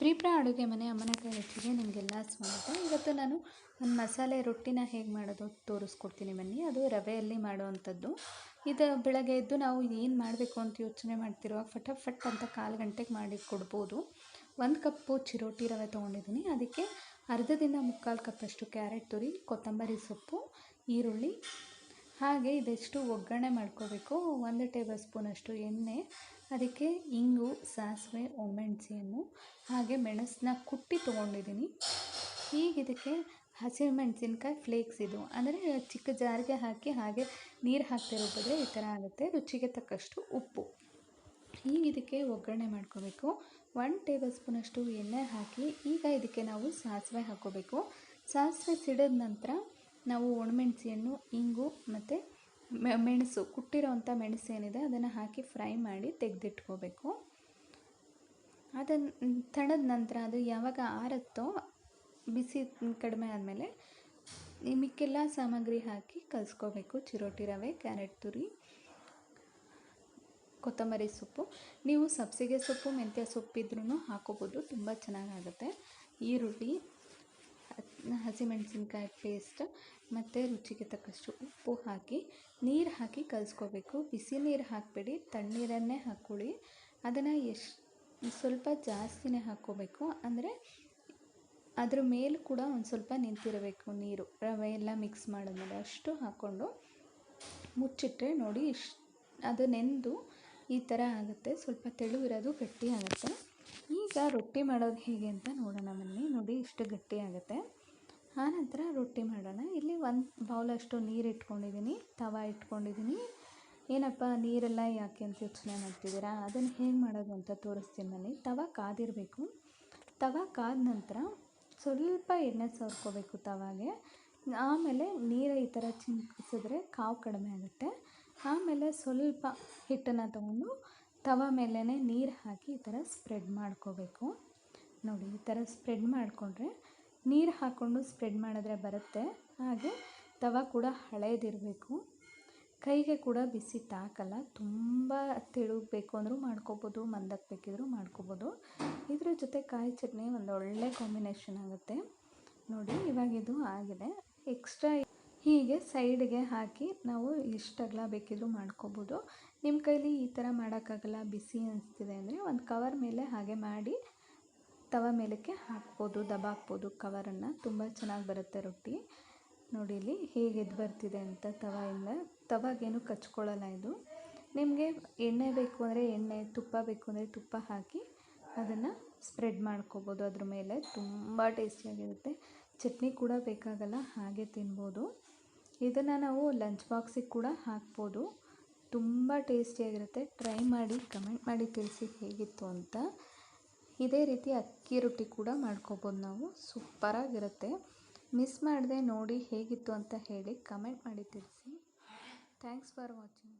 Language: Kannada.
ಪ್ರೀಪ್ರಾ ಅಡುಗೆ ಮನೆ ಅಮ್ಮನ ಕೈ ರುಚಿಗೆ ನಿಮಗೆಲ್ಲ ಸ್ವಾಗತ. ಇವತ್ತು ನಾನು ಒಂದು ಮಸಾಲೆ ರೊಟ್ಟಿನ ಹೇಗೆ ಮಾಡೋದು ತೋರಿಸ್ಕೊಡ್ತೀನಿ ಬನ್ನಿ. ಅದು ರವೆಯಲ್ಲಿ ಮಾಡುವಂಥದ್ದು. ಇದು ಬೆಳಗ್ಗೆ ಎದ್ದು ನಾವು ಏನು ಮಾಡಬೇಕು ಅಂತ ಯೋಚನೆ ಮಾಡ್ತಿರುವಾಗ ಫಟಾಫಟ್ ಅಂತ ಕಾಲು ಗಂಟೆಗೆ ಮಾಡಿ ಕೊಡ್ಬೋದು. ಒಂದು ಕಪ್ಪು ಚಿರೋಟಿ ರವೆ ತೊಗೊಂಡಿದ್ದೀನಿ. ಅದಕ್ಕೆ ಅರ್ಧದಿಂದ ಮುಕ್ಕಾಲು ಕಪ್ಪಷ್ಟು ಕ್ಯಾರೆಟ್ ತುರಿ, ಕೊತ್ತಂಬರಿ ಸೊಪ್ಪು, ಈರುಳ್ಳಿ ಹಾಗೆ ಇದೆಷ್ಟು ಒಗ್ಗರಣೆ ಮಾಡ್ಕೋಬೇಕು? ಒಂದು ಟೇಬಲ್ ಸ್ಪೂನಷ್ಟು ಎಣ್ಣೆ, ಅದಕ್ಕೆ ಇಂಗು, ಸಾಸಿವೆ ಒಮೆಣಸಿಯನ್ನು ಹಾಗೆ ಮೆಣಸನ್ನ ಕುಟ್ಟಿ ತೊಗೊಂಡಿದ್ದೀನಿ. ಈಗ ಇದಕ್ಕೆ ಹಸಿಮೆಣಸಿನ್ಕಾಯಿ ಫ್ಲೇಕ್ಸ್ ಇದು. ಅಂದರೆ ಚಿಕ್ಕ ಜಾರಿಗೆ ಹಾಕಿ ಹಾಗೆ ನೀರು ಹಾಕ್ತಿರೋ ಬದಲು ಈ ಥರ ಆಗುತ್ತೆ. ರುಚಿಗೆ ತಕ್ಕಷ್ಟು ಉಪ್ಪು. ಈಗ ಇದಕ್ಕೆ ಒಗ್ಗರಣೆ ಮಾಡ್ಕೋಬೇಕು. ಒನ್ ಟೇಬಲ್ ಸ್ಪೂನಷ್ಟು ಎಣ್ಣೆ ಹಾಕಿ ಈಗ ಇದಕ್ಕೆ ನಾವು ಸಾಸಿವೆ ಹಾಕ್ಕೋಬೇಕು. ಸಾಸಿವೆ ಸಿಡಿದ ನಂತರ ನಾವು ಒಣಮೆಣಸಿಯನ್ನು, ಇಂಗು ಮತ್ತು ಮೆಣಸು ಕುಟ್ಟಿರೋವಂಥ ಮೆಣಸು ಏನಿದೆ ಅದನ್ನು ಹಾಕಿ ಫ್ರೈ ಮಾಡಿ ತೆಗೆದಿಟ್ಕೋಬೇಕು. ಅದನ್ನು ತಣದ ನಂತರ ಅದು ಯಾವಾಗ ಆರತ್ತೋ ಬಿಸಿ ಕಡಿಮೆ ಆದಮೇಲೆ ಮಿಕ್ಕೆಲ್ಲ ಸಾಮಗ್ರಿ ಹಾಕಿ ಕಲಿಸ್ಕೋಬೇಕು. ಚಿರೋಟಿ ರವೆ, ಕ್ಯಾರೆಟ್ ತುರಿ, ಕೊತ್ತಂಬರಿ ಸೊಪ್ಪು. ನೀವು ಸಬ್ಸಿಗೆ ಸೊಪ್ಪು, ಮೆಂತ್ಯ ಸೊಪ್ಪಿದ್ರೂ ಹಾಕೋಬೋದು, ತುಂಬ ಚೆನ್ನಾಗಾಗುತ್ತೆ. ಈರುಳ್ಳಿ ಹಸಿಮೆಣಸಿನ್ಕಾಯಿ ಪೇಸ್ಟ್ ಮತ್ತು ರುಚಿಗೆ ತಕ್ಕಷ್ಟು ಉಪ್ಪು ಹಾಕಿ, ನೀರು ಹಾಕಿ ಕಲಸ್ಕೋಬೇಕು. ಬಿಸಿ ನೀರು ಹಾಕಬೇಡಿ, ತಣ್ಣೀರನ್ನೇ ಹಾಕ್ಕೊಳ್ಳಿ. ಅದನ್ನು ಎಷ್ಟು, ಸ್ವಲ್ಪ ಜಾಸ್ತಿನೇ ಹಾಕ್ಕೋಬೇಕು. ಅಂದರೆ ಅದ್ರ ಮೇಲೆ ಕೂಡ ಒಂದು ಸ್ವಲ್ಪ ನಿಂತಿರಬೇಕು ನೀರು. ರವೆ ಎಲ್ಲ ಮಿಕ್ಸ್ ಮಾಡಿದ್ಮೇಲೆ ಅಷ್ಟು ಹಾಕ್ಕೊಂಡು ಮುಚ್ಚಿಟ್ರೆ ನೋಡಿ ಇಷ್ಟು, ಅದು ನೆಂದು ಈ ಥರ ಆಗುತ್ತೆ. ಸ್ವಲ್ಪ ತೆಳು ಇರೋದು ಗಟ್ಟಿ ಆಗುತ್ತೆ. ಈಗ ರೊಟ್ಟಿ ಮಾಡೋದು ಹೇಗೆ ಅಂತ ನೋಡೋಣ ಬನ್ನಿ. ನೋಡಿ ಇಷ್ಟು ಗಟ್ಟಿ ಆಗುತ್ತೆ. ಆನಂತರ ರೊಟ್ಟಿ ಮಾಡೋಣ. ಇಲ್ಲಿ ಒಂದು ಬೌಲಷ್ಟು ನೀರು ಇಟ್ಕೊಂಡಿದ್ದೀನಿ ತವ ಇಟ್ಕೊಂಡಿದ್ದೀನಿ ಏನಪ್ಪ, ನೀರೆಲ್ಲ ಯಾಕೆ ಅಂತ ಯೋಚನೆ ಮಾಡ್ತಿದ್ದೀರಾ? ಅದನ್ನು ಹೇಗೆ ಮಾಡೋದು ಅಂತ ತೋರಿಸ್ತೀನಿ ನಾನು ತವ ಕಾದಿರಬೇಕು. ತವ ಕಾದ ನಂತರ ಸ್ವಲ್ಪ ಎಣ್ಣೆ ಸವರ್ಕೋಬೇಕು ತವಾಗೆ. ಆಮೇಲೆ ನೀರು ಈ ಥರ ಚಿಮ್ಕಿಸಿದ್ರೆ ಕಾವು ಕಡಿಮೆ ಆಗುತ್ತೆ. ಆಮೇಲೆ ಸ್ವಲ್ಪ ಹಿಟ್ಟನ್ನು ತಗೊಂಡು ತವ ಮೇಲೇ ನೀರು ಹಾಕಿ ಈ ಥರ ಸ್ಪ್ರೆಡ್ ಮಾಡ್ಕೋಬೇಕು. ನೋಡಿ, ಈ ಥರ ಸ್ಪ್ರೆಡ್ ಮಾಡಿಕೊಂಡ್ರೆ ನೀರು ಹಾಕ್ಕೊಂಡು ಸ್ಪ್ರೆಡ್ ಮಾಡಿದ್ರೆ ಬರುತ್ತೆ. ಹಾಗೆ ತವ ಕೂಡ ಹಳೇದಿರಬೇಕು. ಕೈಗೆ ಕೂಡ ಬಿಸಿ ತಾಕಲ್ಲ, ತುಂಬ ತೆಳುಗಬೇಕು ಅಂದರೂ ಮಾಡ್ಕೋಬೋದು ಮಂದಕ್ಕೆ ಬೇಕಿದ್ರೂ ಮಾಡ್ಕೋಬೋದು. ಇದ್ರ ಜೊತೆ ಕಾಯಿ ಚಟ್ನಿ ಒಂದು ಒಳ್ಳೆ ಕಾಂಬಿನೇಷನ್ ಆಗುತ್ತೆ. ನೋಡಿ, ಇವಾಗ ಇದು ಆಗಿದೆ. ಎಕ್ಸ್ಟ್ರಾ ಹೀಗೆ ಸೈಡ್ಗೆ ಹಾಕಿ ನಾವು ಎಷ್ಟು ಅಗಲ ಬೇಕಿದ್ರೂ ಮಾಡ್ಕೋಬೋದು. ನಿಮ್ಮ ಕೈಲಿ ಈ ಥರ ಮಾಡೋಕ್ಕಾಗಲ್ಲ, ಬಿಸಿ ಅನಿಸ್ತಿದೆ ಅಂದರೆ ಒಂದು ಕವರ್ ಮೇಲೆ ಹಾಗೆ ಮಾಡಿ ತವ ಮೇಲಕ್ಕೆ ಹಾಕ್ಬೋದು ದಬಾಕ್ಬೋದು ಕವರನ್ನು. ತುಂಬ ಚೆನ್ನಾಗಿ ಬರುತ್ತೆ ರೊಟ್ಟಿ. ನೋಡಿ ಇಲ್ಲಿ ಹೇಗೆ ಎದ್ದು ಬರ್ತಿದೆ ಅಂತ ತವಾಯಿಂದ ತವಾಗೇನು ಕಚ್ಕೊಳ್ಳಲ್ಲ ಇದು. ನಿಮಗೆ ಎಣ್ಣೆ ಬೇಕು ಅಂದರೆ ಎಣ್ಣೆ, ತುಪ್ಪ ಬೇಕು ಅಂದರೆ ತುಪ್ಪ ಹಾಕಿ ಅದನ್ನು ಸ್ಪ್ರೆಡ್ ಮಾಡ್ಕೋಬೋದು ಅದ್ರ ಮೇಲೆ. ತುಂಬ ಟೇಸ್ಟಿಯಾಗಿರುತ್ತೆ. ಚಟ್ನಿ ಕೂಡ ಬೇಕಾಗಲ್ಲ, ಹಾಗೆ ತಿನ್ಬೋದು. ಇದನ್ನು ನಾವು ಲಂಚ್ ಬಾಕ್ಸಿಗೆ ಕೂಡ ಹಾಕ್ಬೋದು. ತುಂಬ ಟೇಸ್ಟಿಯಾಗಿರುತ್ತೆ. ಟ್ರೈ ಮಾಡಿ, ಕಮೆಂಟ್ ಮಾಡಿ ತಿಳಿಸಿ ಹೇಗಿತ್ತು ಅಂತ. ಇದೇ ರೀತಿ ಅಕ್ಕಿ ರೊಟ್ಟಿ ಕೂಡ ಮಾಡ್ಕೋಬೋದು ನಾವು. ಸೂಪರಾಗಿರುತ್ತೆ. ಮಿಸ್ ಮಾಡದೆ ನೋಡಿ ಹೇಗಿತ್ತು ಅಂತ ಹೇಳಿ ಕಮೆಂಟ್ ಮಾಡಿ ತಿಳಿಸಿ. Thanks for watching